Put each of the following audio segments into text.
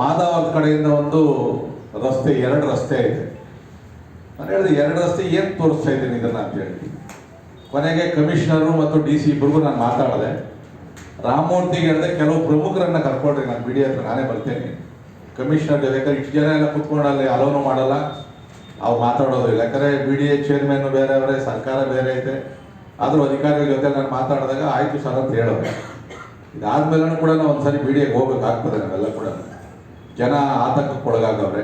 ಮಾದಾವರದ ಕಡೆಯಿಂದ ಒಂದು ರಸ್ತೆ, ಎರಡು ರಸ್ತೆ ಇದೆ. ನಾನು ಹೇಳಿದೆ, ಎರಡು ರಸ್ತೆ ಏನು ತೋರಿಸ್ತಾ ಇದ್ದೀನಿ ಇದನ್ನ ಅಂತ ಹೇಳಿ. ಕೊನೆಗೆ ಕಮಿಷನರು ಮತ್ತು ಡಿ ಸಿ ಇಬ್ಬರಿಗೂ ನಾನು ಮಾತಾಡಿದೆ. ರಾಮಮೂರ್ತಿಗೆ ಹೇಳಿದೆ, ಕೆಲವು ಪ್ರಮುಖರನ್ನ ಕರ್ಕೊಳ್ರಿ ನಾನು ಬಿಡಿ ಹತ್ರ ನಾನೇ ಬರ್ತೇನೆ. ಕಮಿಷನರ್ ಜೊತೆ ಯಾಕಂದ್ರೆ ಇಷ್ಟು ಜನ ಎಲ್ಲ ಕುತ್ಕೊಂಡು ಅಲ್ಲಿ ಅಲೋನು ಮಾಡಲ್ಲ. ಅವ್ರು ಮಾತಾಡೋದಿಲ್ಲ ಯಾಕಂದ್ರೆ ಬಿ ಡಿ ಎ ಚೇರ್ಮನ್ ಬೇರೆಯವರೇ ಸರ್ಕಾರ ಬೇರೆ ಐತೆ. ಆದರೂ ಅಧಿಕಾರಿಗಳ ಜೊತೆ ನಾನು ಮಾತಾಡಿದಾಗ, ಆಯಿತು ಸರ್ ಅಂತ ಹೇಳೋದು. ಇದಾದ್ಮೇಲೆ ಕೂಡ ನಾವು ಒಂದ್ಸರಿ ಬಿ ಡಿ ಎಗೆ ಹೋಗ್ಬೇಕಾಗ್ತದೆ ನಾವೆಲ್ಲ ಕೂಡ. ಜನ ಆತಂಕಕ್ಕೆ ಒಳಗಾಗವ್ರೆ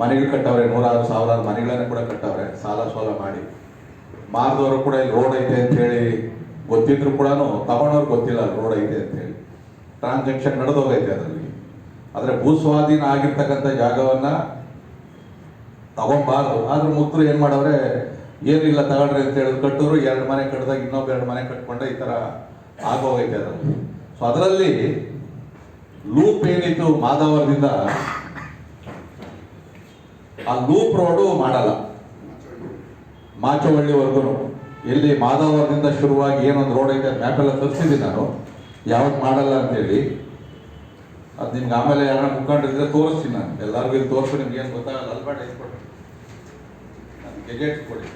ಮನೆಗಳು ಕಟ್ಟವ್ರೆ, ನೂರಾರು ಸಾವಿರಾರು ಮನೆಗಳನ್ನು ಕೂಡ ಕಟ್ಟವ್ರೆ, ಸಾಲ ಸೋಲ ಮಾಡಿ. ಮಾರ್ದವರು ಕೂಡ ಇಲ್ಲಿ ರೋಡ್ ಐತೆ ಅಂತ ಹೇಳಿ ಗೊತ್ತಿದ್ರು ಕೂಡ ತಗೊಂಡವ್ರು ಗೊತ್ತಿಲ್ಲ ರೋಡ್ ಐತೆ ಅಂತ ಹೇಳಿ. ಟ್ರಾನ್ಸಾಕ್ಷನ್ ನಡೆದೋಗೈತೆ ಅದರಲ್ಲಿ. ಆದರೆ ಭೂಸ್ವಾಧೀನ ಆಗಿರ್ತಕ್ಕಂಥ ಜಾಗವನ್ನ ತಗೊಂಬಾರ್ದು. ಆದ್ರೆ ಮುಕ್ತರು ಏನ್ ಮಾಡವ್ರೆ, ಏನಿಲ್ಲ ತಗೊಳ್ರಿ ಅಂತ ಹೇಳಿದ್ರು ಕಟ್ಟೋರು, ಎರಡು ಮನೆ ಕಟ್ಟಿದಾಗ ಇನ್ನೊಬ್ಬ ಎರಡು ಮನೆ ಕಟ್ಕೊಂಡೆ ಈ ತರ ಆಗೋಗೈತೆ ಅದರಲ್ಲಿ. ಸೊ ಅದರಲ್ಲಿ ಲೂಪ್ ಏನಿತ್ತು ಮಾಧವರದಿಂದ? ಆ ಲೂಪ್ ರೋಡು ಮಾಡಲ್ಲ. ಮಾಚವಳ್ಳಿವರೆಗೂ. ಇಲ್ಲಿ ಮಾಧವರದಿಂದ ಶುರುವಾಗಿ ಏನೊಂದು ರೋಡ್ ಐತೆ ಮ್ಯಾಪೆಲ್ಲ ತರಿಸಿದ್ದೀನಿ ನಾನು. ಯಾವತ್ತು ಮಾಡಲ್ಲ ಅಂತೇಳಿ. ಅದು ನಿಮ್ಗೆ ಆಮೇಲೆ ಯಾರ ಮುಖಂಡರಿದ್ರೆ ತೋರಿಸ್ತೀನಿ ನಾನು. ಎಲ್ಲರಿಗೂ ಇಲ್ಲಿ ತೋರಿಸು, ನಿಮ್ಗೆ ಏನು ಗೊತ್ತಾಗಲ್ಲ ಅಲ್ಬಾಟ್ ನಾನು ಗೆಜೆಟ್ ಕೊಡಿ.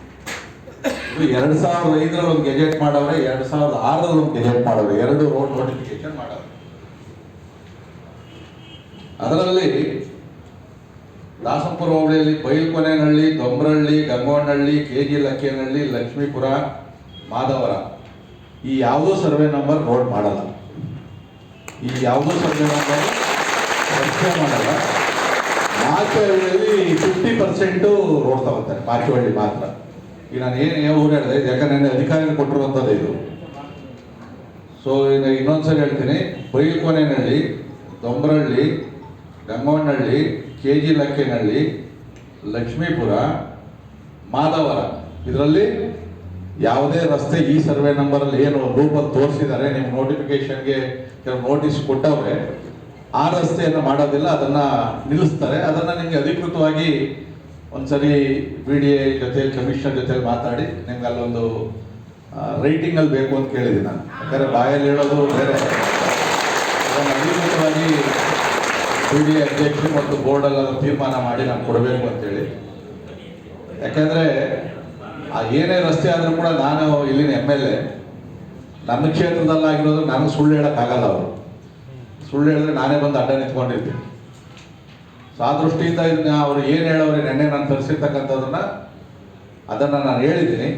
ಇದು ಎರಡು ಸಾವಿರದ ಐದರಲ್ಲಿ ಒಂದು ಗೆಜೆಟ್ ಮಾಡವ್ರೆ, ಎರಡು ಸಾವಿರದ ಆರರಲ್ಲಿ ಒಂದು ಗೆಜೆಟ್ ಮಾಡವ್ರೆ. ಎರಡು ರೋಡ್ ನೋಟಿಫಿಕೇಶನ್ ಮಾಡವ್ರೆ. ಅದರಲ್ಲಿ ದಾಸಪುರ ಹೋಬಳಿಯಲ್ಲಿ ಬೈಲ್ಕೊನೆನಹಳ್ಳಿ ದೊಂಬ್ರಹಳ್ಳಿ ಗಂಗೋನಹಳ್ಳಿ ಕೆ ಜಿ ಲಕ್ಕೇನಹಳ್ಳಿ, ಲಕ್ಷ್ಮೀಪುರ, ಮಾಧವರ. ಈ ಯಾವುದೋ ಸರ್ವೆ ನಂಬರ್ ನೋಟ್ ಮಾಡಲ್ಲ. ಈ ಯಾವುದೋ ಸರ್ವೆ ನಂಬರ್ ಪರಿಚಯ ಮಾಡಲ್ಲ. ಮಾಚಹಳ್ಳಿಯಲ್ಲಿ ಫಿಫ್ಟಿ ಪರ್ಸೆಂಟು ರೋಡ್ ತಗೋತಾರೆ ಮಾಚಹಳ್ಳಿ ಮಾತ್ರ. ಈಗ ನಾನು ಏನು ಊರು ಹೇಳಿದೆ, ಯಾಕಂದ್ರೆ ಅಧಿಕಾರಿಗಳು ಕೊಟ್ಟಿರುವಂಥದ್ದು ಇದು. ಸೊ ಇನ್ನೊಂದ್ಸರಿ ಹೇಳ್ತೀನಿ ಬೈಲ್ಕೊನೆನಹಳ್ಳಿ ದೊಂಬ್ರಹಳ್ಳಿ ಗಂಗೋನಹಳ್ಳಿ ಕೆ ಜಿ ಲಕ್ಕೇನಹಳ್ಳಿ ಲಕ್ಷ್ಮೀಪುರ ಮಾದವರ ಇದರಲ್ಲಿ ಯಾವುದೇ ರಸ್ತೆ ಈ ಸರ್ವೆ ನಂಬರಲ್ಲಿ ಏನು ರೂಪಲ್ಲಿ ತೋರಿಸಿದ್ದಾರೆ ನಿಮ್ಮ ನೋಟಿಫಿಕೇಶನ್ಗೆ ಕೆಲವು ನೋಟಿಸ್ ಕೊಟ್ಟವ್ರೆ, ಆ ರಸ್ತೆಯನ್ನು ಮಾಡೋದಿಲ್ಲ, ಅದನ್ನು ನಿಲ್ಲಿಸ್ತಾರೆ. ಅದನ್ನು ನಿಮಗೆ ಅಧಿಕೃತವಾಗಿ ಒಂದ್ಸರಿ ಬಿ ಡಿ ಎ ಜೊತೆ ಕಮಿಷನರ್ ಜೊತೆ ಮಾತಾಡಿ, ನಿಮ್ಗೆ ಅಲ್ಲೊಂದು ರೈಟಿಂಗಲ್ಲಿ ಬೇಕು ಅಂತ ಕೇಳಿದ್ದೀನಿ ನಾನು. ಯಾಕಂದರೆ ಬಾಯಲ್ಲಿ ಹೇಳೋದು ಬೇರೆ. ಅಧಿಕೃತವಾಗಿ ಬಿ ಡಿ ಅಧ್ಯಕ್ಷರು ಮತ್ತು ಬೋರ್ಡ್ ಅದನ್ನು ತೀರ್ಮಾನ ಮಾಡಿ ನಾನು ಕೊಡಬೇಕು ಅಂತೇಳಿ. ಯಾಕಂದ್ರೆ ಆ ಏನೇ ರಸ್ತೆ ಆದರೂ ಕೂಡ ನಾನು ಇಲ್ಲಿನ ಎಂ ಎಲ್ ಎ, ನನ್ನ ಕ್ಷೇತ್ರದಲ್ಲಾಗಿರೋದು ನನಗೆ ಸುಳ್ಳು ಹೇಳೋಕ್ಕಾಗಲ್ಲ ಅವರು. ಸುಳ್ಳು ಹೇಳಿದ್ರೆ ನಾನೇ ಬಂದು ಅಡ್ಡ ನಿಂತ್ಕೊಂಡಿರ್ತೀನಿ. ಸೊ ಆ ದೃಷ್ಟಿಯಿಂದ ಇದನ್ನ ಅವ್ರು ಏನು ಹೇಳೋರು, ನೆನ್ನೆ ನಾನು ತರಿಸಿರ್ತಕ್ಕಂಥದ್ದನ್ನು ಅದನ್ನು ನಾನು ಹೇಳಿದ್ದೀನಿ.